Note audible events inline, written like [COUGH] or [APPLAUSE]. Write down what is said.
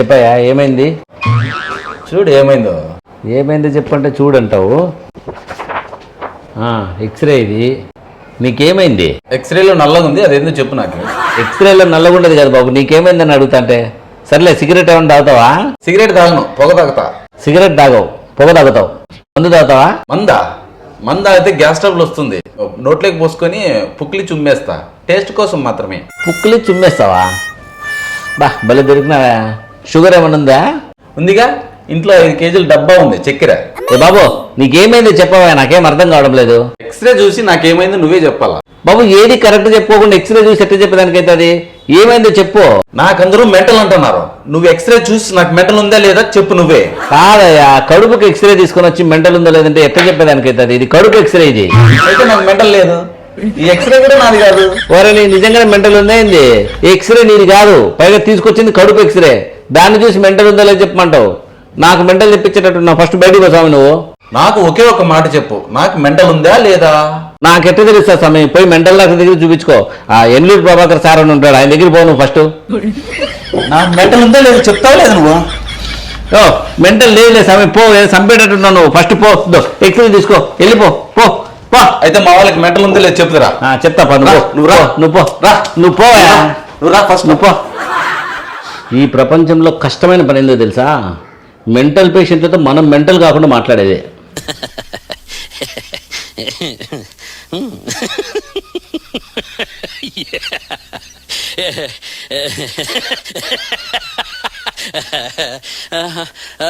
చెప్పయ్యా ఏమైంది? చూడు ఏమైందో? ఏమైంది చెప్పంటే చూడంటావు. ఆ, ఎక్స్రే ఇది. నీకేమైంది? ఎక్స్రేలో నల్లగా ఉంది అదేందో చెప్పు నాకు. ఎక్స్రేలో నల్లగుండదు కదా బాబు నీకేమైందని అడుగుతాంటే సర్లే సిగరెట్ ఏమైనా తాగుతావా? సిగరెట్ తాగను పొగ తాగుతా. సిగరెట్ తాగవు పొగ తాగుతావు. మందు తాగుతావా? మందా? మంద అయితే గ్యాస్ ట్రబుల్ వస్తుంది. నోట్లోకి పోసుకొని పుక్కిలి చుమ్మేస్తా. టేస్ట్ కోసం మాత్రమే. పుక్కులు చుమ్మేస్తావా? బా భలే దొరికినావా. షుగర్ ఏమైనా ఉందా ఉందిగా? ఇంట్లో ఐదు కేజీల డబ్బా ఉంది చక్కెర. ఏ బాబు నీకేమైందో చెప్పవా? నాకేం అర్థం కావడం లేదు. ఎక్స్రే చూసి నాకేమైందో నువ్వే చెప్పాలా? బాబు ఏది కరెక్ట్ చెప్పుకోకుండా ఎక్స్రే చూసి ఎట్లా చెప్పేదానికైతే అది ఏమైందో చెప్పు. నాకందరూ మెంటల్ అంటున్నారు. నువ్వు ఎక్స్రే చూసి నాకు మెంటల్ ఉందా లేదా చెప్పు నువ్వే. కాదయ్యా కడుపుకి ఎక్స్రే తీసుకొని వచ్చి మెంటల్ ఉందో లేదంటే ఎట్లా చెప్పేదానికైతే అది ఇది కడుపు ఎక్స్రే ఇది. అయితే నాకు మెంటల్ లేదు. ఈ ఎక్స్రే కూడా నాది కాదు. ఓరే నీ నిజంగానే మెంటల్ ఉందా ఏంది? ఎక్స్రే నీది కాదు. పైగా తీసుకొచ్చింది కడుపు ఎక్స్రే దాన్ని చూసి మెంటల్ ఉందో లేదో చెప్పమంటావు? నాకు మెంటల్ తెప్పించేటట్టు ఫస్ట్ బయటికి పోసావు నువ్వు. నాకు ఒకే ఒక మాట చెప్పు. నాకు మెంటల్ ఉందా లేదా? నాకు ఎట్లా తెలుస్తా సమయం పోయి మెంటల్ డాక్టర్ దగ్గర చూపించుకో. ఆ ఎన్లూరు ప్రభాకర్ సార్ అని ఉంటాడు. ఆయన దగ్గర పో నువ్వు ఫస్ట్. నాకు మెంటల్ ఉందా లేదా చెప్తావా లేదా నువ్వు? ఓ మెంటల్ లేదు సమయం పో ఏదో చంపేటట్టున్నావు నువ్వు. ఫస్ట్ పో. ఎక్స్రే తీసుకో. వెళ్ళిపో. పో. పో. అయితే మా వాళ్ళకి మెంటల్ ఉందా లేదా చెప్తురా. ఆ, చెప్తా పా నువ్వు రా, నువ్వు రా. నువ్వు పో. రా. నువ్వు పో నువ్వు రా. ఫస్ట్ నువ్వు పో. ఈ ప్రపంచంలో కష్టమైన పని ఏందో తెలుసా? మెంటల్ పేషెంట్లతో మనం మెంటల్ కాకుండా మాట్లాడేది. [LAUGHS] [LAUGHS]